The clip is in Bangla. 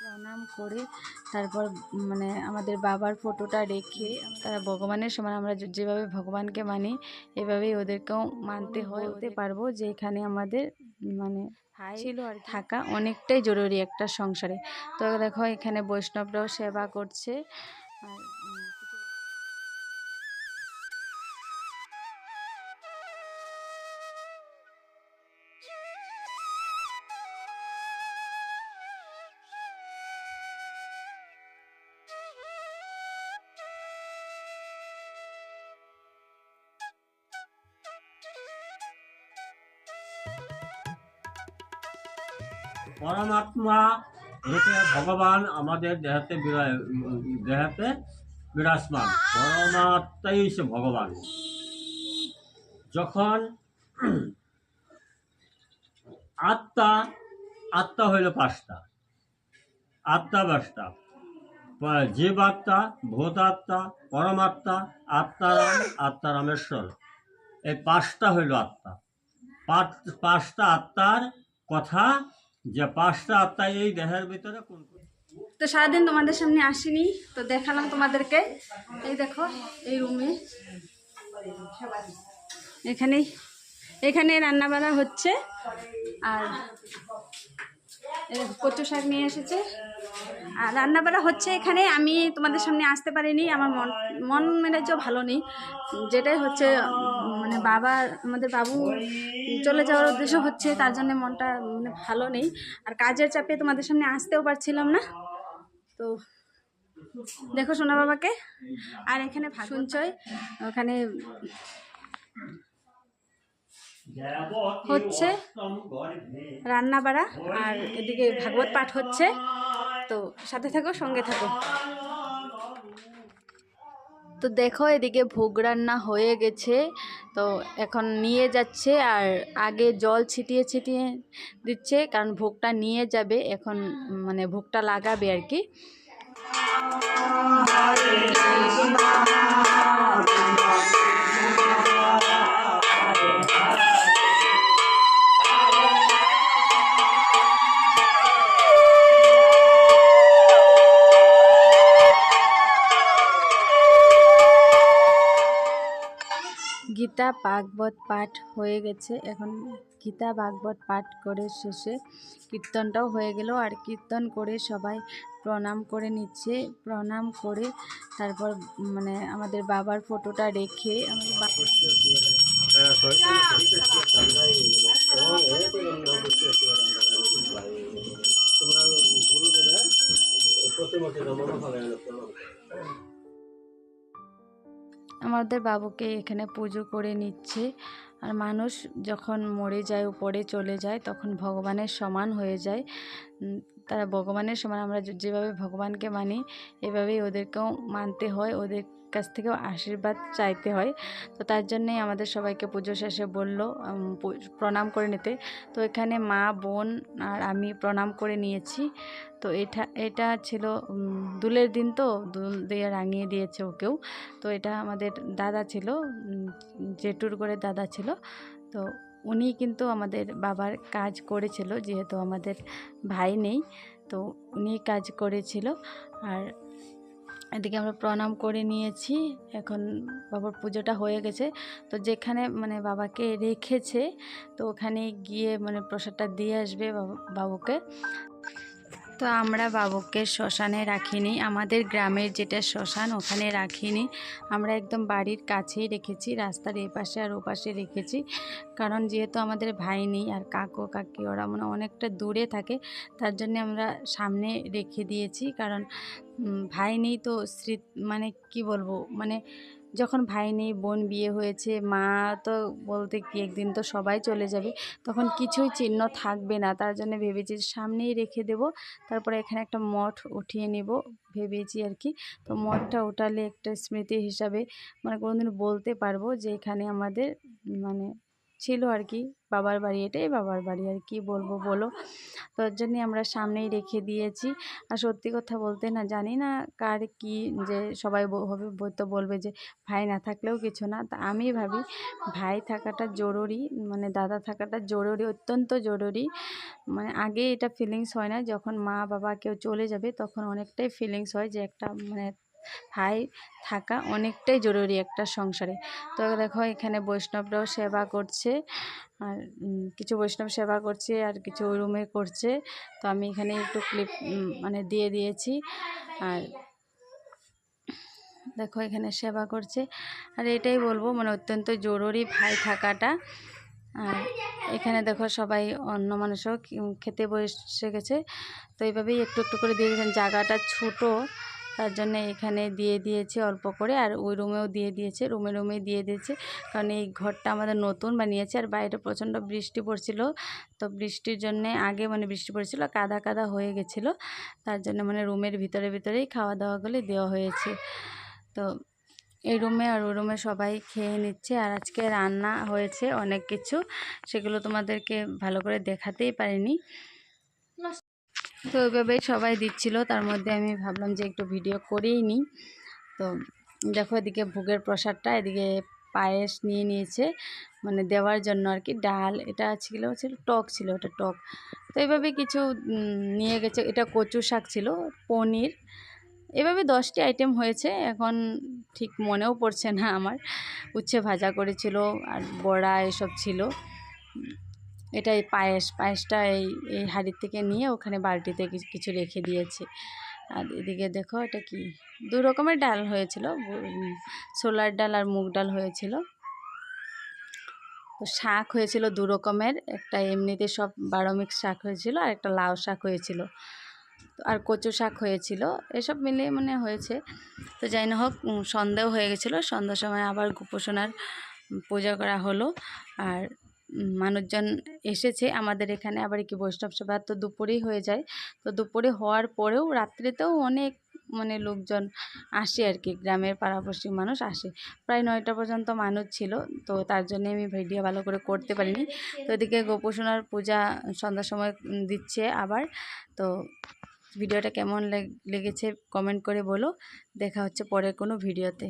প্রণাম করে তারপর মানে আমাদের বাবার ফটোটা রেখে তারা ভগবানের সমান আমরা যেভাবে ভগবানকে মানি এভাবেই ওদেরকেও মানতে হয়ে হতে পারব যে এখানে আমাদের মানে ছিল আর থাকা অনেকটাই জরুরি একটা সংসারে। তো দেখো এখানে বৈষ্ণবরাও সেবা করছে। আর পরমাত্মা রূপে ভগবান আমাদের দেহাতে দেহাতে বিরাজমান। পরমাত্মাই সে ভগবান। যখন আত্মা আত্মা হইল পাঁচটা। আত্মা পাঁচটা। জীব আত্মা, ভূত আত্মা, পরমাত্মা, আত্মারাম, আত্মারামেশ্বর। এই পাঁচটা হইল আত্মা। পাঁচটা আত্মার কথা, যে পাঁচটা আত্মা এই দেহের ভিতরে কোন তো সারাদিন তোমাদের সামনে আসিনি, তো দেখালাম তোমাদেরকে। এই দেখো, এই রুমে। এখানে এখানে রান্না বান্না হচ্ছে। আর কচু শাক নিয়ে এসেছে। আর রান্না বান্না হচ্ছে এখানে আমি তোমাদের সামনে আসতে পারিনি আমার মন মন মেজাজও ভালো নেই। যেটাই হচ্ছে মানে বাবা আমাদের বাবু চলে যাওয়ার উদ্দেশ্য হচ্ছে তার জন্য মনটা মানে ভালো নেই। আর কাজের চাপে তোমাদের সামনে আসতেও পারছিলাম না। তো দেখো সোনা বাবাকে। আর এখানে সঞ্চয় ওখানে হচ্ছে রান্না বাড়া আর এদিকে ভাগবত পাঠ হচ্ছে। তো সাথে থাকো, সঙ্গে থাকো। তো দেখো, এদিকে ভোগ রান্না হয়ে গেছে। তো এখন নিয়ে যাচ্ছে আর আগে জল ছিটিয়ে ছিটিয়ে দিচ্ছে, কারণ ভোগটা নিয়ে যাবে। এখন মানে ভোগটা লাগাবে আর কি। গীতা ভাগবত পাঠ হয়ে গেছে। এখন গীতা ভাগবত পাঠ করে শেষে কীর্তনটাও হয়ে গেল। আর কীর্তন করে সবাই প্রণাম করে নিচ্ছে। প্রণাম করে তারপর মানে আমাদের বাবার ফটোটা রেখে আমাদের আমাদের বাবুকে এখানে পুজো করে নিচ্ছে। আর মানুষ যখন মরে যায়, উপরে চলে যায়, তখন ভগবানের সমান হয়ে যায়। তারা ভগবানের সমান। আমরা যেভাবে ভগবানকে মানি, এভাবেই ওদেরকেও মানতে হয়, ওদের কাছ থেকেও আশীর্বাদ চাইতে হয়। তো তার জন্যেই আমাদের সবাইকে পুজো শেষে বলল প্রণাম করে নিতে। তো এখানে মা, বোন আর আমি প্রণাম করে নিয়েছি। তো এটা এটা ছিল দুলের দিন তো, দুল দিয়ে রাঙিয়ে দিয়েছে ওকেও। তো এটা আমাদের দাদা ছিল জেঠুর করে দাদা ছিল। তো উনি কিন্তু আমাদের বাবার কাজ করেছিল, যেহেতু আমাদের ভাই নেই, তো উনি কাজ করেছিল। আর এদিকে আমরা প্রণাম করে নিয়েছি, এখন বাবার পুজোটা হয়ে গেছে। তো যেখানে মানে বাবাকে রেখেছে, তো ওখানে গিয়ে মানে প্রসাদটা দিয়ে আসবে বাবা- বাবুকে। তো আমরা বাবুকে শ্মশানে রাখিনি, আমাদের গ্রামের যেটা শ্মশান ওখানে রাখিনি। আমরা একদম বাড়ির কাছেই রেখেছি, রাস্তার এপাশে আর ওপাশে রেখেছি। কারণ যেহেতু আমাদের ভাই নেই আর কাকু, কাকি ওরা মানে অনেকটা দূরে থাকে, তার জন্য আমরা সামনে রেখে দিয়েছি। কারণ ভাই নেই তো স্মৃ মানে কি বলব? মানে যখন ভাই নেই বোন বিয়ে হয়েছে, মা তো বলতে কি একদিন তো সবাই চলে যাবে, তখন কিছুই চিহ্ন থাকবে না। তার জন্য ভেবেছি সামনেই রেখে দেব। তারপরে এখানে একটা মঠ উঠিয়ে নেব ভেবেছি আর কি। তো মঠটা উঠালে একটা স্মৃতি হিসাবে মানে কোনোদিন বলতে পারব যে এখানে আমাদের মানে ছিল আর কি বাবার বাড়ি এটাই বাবার বাড়ি আর কি বলব বলো। তো ওর জন্যে আমরা সামনেই রেখে দিয়েছি। আর সত্যি কথা বলতে না জানি না কার কি যে সবাই হবে তো বলবে যে ভাই না থাকলেও কিছু না। তা আমি ভাবি ভাই থাকাটা জরুরি মানে দাদা থাকাটা জরুরি, অত্যন্ত জরুরি। মানে আগে এটা ফিলিংস হয় না, যখন মা বাবা কেউ চলে যাবে তখন অনেকটাই ফিলিংস হয় যে একটা মানে ভাই, থাকা অনেকটাই জরুরি একটা সংসারে। তো দেখো, এখানে বৈষ্ণবরাও সেবা করছে, আর কিছু বৈষ্ণব সেবা করছে আর কিছু রুমে করছে। তো আমি এখানে একটু ক্লিপ মানে দিয়ে দিয়েছি। আর দেখো, এখানে সেবা করছে। আর এটাই বলব মানে অত্যন্ত জরুরি ভাই থাকাটা। আর এখানে দেখো, সবাই অন্য মানুষও খেতে বসে গেছে। তো এইভাবেই একটু একটু করে দিয়ে দিয়েছেন। জায়গাটা ছোটো। তার জন্য এখানে দিয়ে দিয়েছে অল্প করে আর ওই রুমেও দিয়ে দিয়েছে, রুমে রুমে দিয়ে দিয়েছে। কারণ এই ঘরটা আমাদের নতুন বানিয়েছে আর বাইরে প্রচণ্ড বৃষ্টি পড়ছিল। তো বৃষ্টির জন্য আগে মানে বৃষ্টি পড়ছিল, কাদা কাদা হয়ে গেছিল। তার জন্য মানে রুমের ভিতরে ভিতরেই খাওয়া দাওয়াগুলি দেওয়া হয়েছে। তো এই রুমে আর ওই রুমে সবাই খেয়ে নিচ্ছে আর আজকে রান্না হয়েছে অনেক কিছু। সেগুলো তোমাদেরকে ভালো করে দেখাতেই পারিনি। তো ওইভাবেই সবাই দিচ্ছিল। তার মধ্যে আমি ভাবলাম যে একটু ভিডিও করেই নিই। তো দেখো এদিকে ভোগের প্রসাদটা, এদিকে পায়েস নিয়ে নিয়েছে। মানে দেওয়ার জন্য আর কি ডাল, এটা ছিল ছিল টক ছিল, ওটা টক। তো এইভাবে কিছু নিয়ে গেছে। এটা কচু শাক ছিল, পনির। এভাবে দশটি আইটেম হয়েছে। এখন ঠিক মনেও পড়ছে না আমার। উচ্ছে ভাজা করেছিল আর বড়া এসব ছিল। এটাই পায়েস, পায়েসটা এই এই হাঁড়ির থেকে নিয়ে ওখানে বালতিতে কিছু রেখে দিয়েছে। আর এদিকে দেখো এটা কি? দু রকমের ডাল হয়েছিল ছোলার ডাল আর মুগ ডাল হয়েছিল। তো শাক হয়েছিল দু রকমের, একটা এমনিতে সব বারো মিক্স শাক হয়েছিল আর একটা লাউ শাক হয়েছিল। আর কচু শাক হয়েছিল, এসব মিলিয়ে মানে হয়েছে। তো যাই না হোক সন্ধ্যাও হয়ে গেছিল, সন্ধ্যার সময় আবার গোপোষণার পূজা করা হলো। আর মানুষজন এসেছে আমাদের এখানে আবার কি বৈষ্ণব সভা তো দুপুরেই হয়ে যায়। তো দুপুরে হওয়ার পরেও রাত্রিতেও অনেক মানে লোকজন আসে আর কি, গ্রামের পাড়াপড়শি মানুষ আসে। প্রায় নয়টা পর্যন্ত মানুষ ছিল, তো তার জন্য আমি ভিডিও ভালো করে করতে পারিনি। তো এদিকে গোপোষণার পূজা সন্ধ্যার সময় দিচ্ছে আবার। তো ভিডিওটা কেমন লেগেছে কমেন্ট করে বলো। দেখা হচ্ছে পরের কোনো ভিডিওতে।